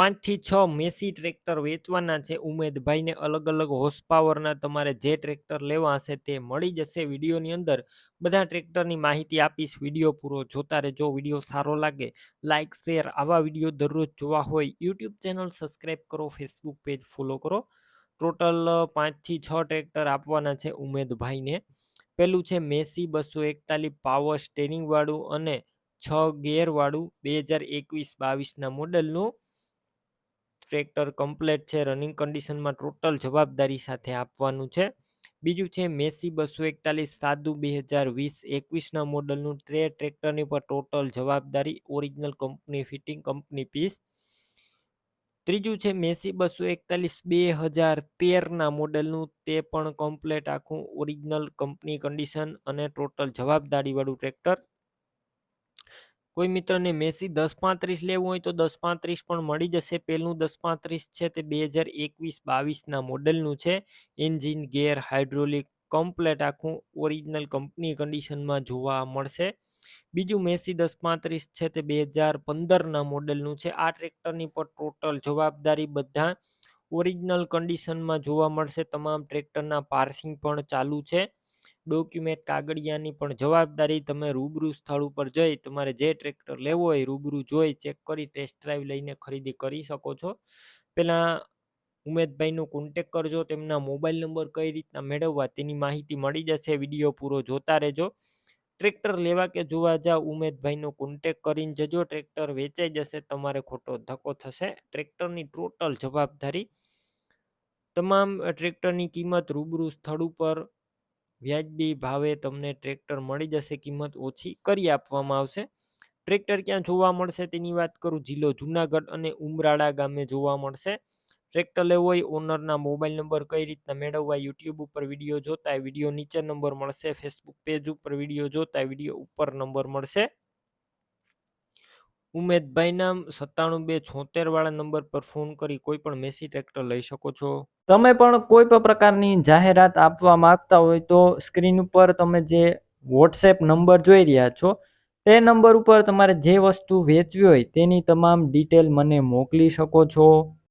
પાંચથી છ Massey tractor વેચવાના છે. ઉમેદભાઈને અલગ અલગ હોર્સ પાવરના તમારે જે ટ્રેક્ટર લેવા હશે તે મળી જશે વિડીયોની અંદર. બધા ટ્રેક્ટરની માહિતી આપીશ. વીડિયો પૂરો જોતા રહેજો. વીડિયો સારો લાગે લાઇક શેર આવા વીડિયો દરરોજ જોવા હોય યુટ્યુબ ચેનલ સબસ્ક્રાઈબ કરો, ફેસબુક પેજ ફોલો કરો. ટોટલ પાંચથી છ ટ્રેક્ટર આપવાના છે ઉમેદભાઈને. પેલું છે મેસી બસો એકતાલીસ પાવર સ્ટેરિંગવાળું અને છ ગેરવાળું બે હજાર એકવીસ બાવીસના મોડલનું ટ્રેક્ટર કમ્પ્લેટ છે, રનિંગ કન્ડિશનમાં ટોટલ જવાબદારી સાથે આપવાનું છે. બીજું છે, મેસી બસો એકતાલીસ, સાદું બે હજાર વીસ, એકવીસના મોડલનું ટ્રે ટ્રેક્ટરની પર ટોટલ જવાબદારી original company, fitting company piece. ત્રીજું છે, મેસી બસો એકતાલીસ, બે હજાર તેરના મોડલનું તે પણ કમ્પ્લેટ આખું ઓરિજિનલ કંપની કન્ડિશન અને ટોટલ જવાબદારીવાળું ટ્રેક્ટર. કોઈ મિત્રને મેસી દસ પાંત્રીસ લેવું હોય તો દસ પાંત્રીસ પણ મળી જશે. પહેલું દસ પાંત્રીસ છે તે બે હજાર એકવીસ બાવીસના મોડલનું છે. એન્જિન ગેર હાઇડ્રોલિક, કમ્પ્લેટ આખું ઓરિજિનલ કંપની કન્ડિશનમાં જોવા મળશે. બીજું મેસી દસ પાંત્રીસ છે તે બે હજાર પંદરના મોડલનું છે. આ ટ્રેક્ટરની પર ટોટલ જવાબદારી બધા ઓરિજિનલ કન્ડિશનમાં જોવા મળશે. તમામ ટ્રેક્ટરના પાર્સિંગ પણ ચાલુ છે. ડોક્યુમેન્ટ કાગળિયાની પણ જવાબદારી તમે રૂબરૂ સ્થળ ઉપર જઈ તમારે જે ટ્રેક્ટર લેવો હોય રૂબરૂ જોઈ ચેક કરી, ટેસ્ટ ડ્રાઈવ લઈને ખરીદી કરી શકો છો. પહેલાં ઉમેદભાઈનો કોન્ટેક કરજો, તેમના મોબાઈલ નંબર કઈ રીતના મેળવવા તેની માહિતી મળી જશે, વીડિયો પૂરો જોતા રહેજો. ટ્રેક્ટર લેવા કે જોવા જાવ, ઉમેદભાઈનો કોન્ટેક કરીને જજો, ટ્રેક્ટર વેચાઈ જશે, તમારે ખોટો ધક્કો થશે. ટ્રેક્ટરની ટોટલ જવાબદારી તમામ ટ્રેક્ટરની કિંમત રૂબરૂ સ્થળ ઉપર વ્યાજબી ભાવે તમને ટ્રેક્ટર મળી જશે, કિંમત ઓછી કરી આપવામાં આવશે. ટ્રેક્ટર ક્યાં જોવા મળશે તેની વાત કરું, જિલ્લો જુનાગઢ અને ઉમરાળા ગામે જોવા મળશે. ટ્રેક્ટર લેવો હોય, ઓનરના મોબાઈલ નંબર કઈ રીતના મેળવવા, યુટ્યુબ ઉપર વીડિયો જોતા, વીડિયો નીચે નંબર મળશે, ફેસબુક પેજ ઉપર વીડિયો જોતા, વીડિયો ઉપર નંબર મળશે. ઉમેદભાઈના સત્તાણું બે છોતેર વાળા નંબર પર ફોન કરી કોઈ પણ મેસી ટ્રેક્ટર લઈ શકો છો? તમે પણ કોઈ પણ પ્રકારની જાહેરાત આપવા માંગતા હોય તો સ્ક્રીન ઉપર તમે જે વોટ્સએપ નંબર જોઈ રહ્યા છો, તે નંબર ઉપર તમારે જે વસ્તુ વેચવી હોય તેની તમામ ડિટેલ મને મોકલી શકો છો.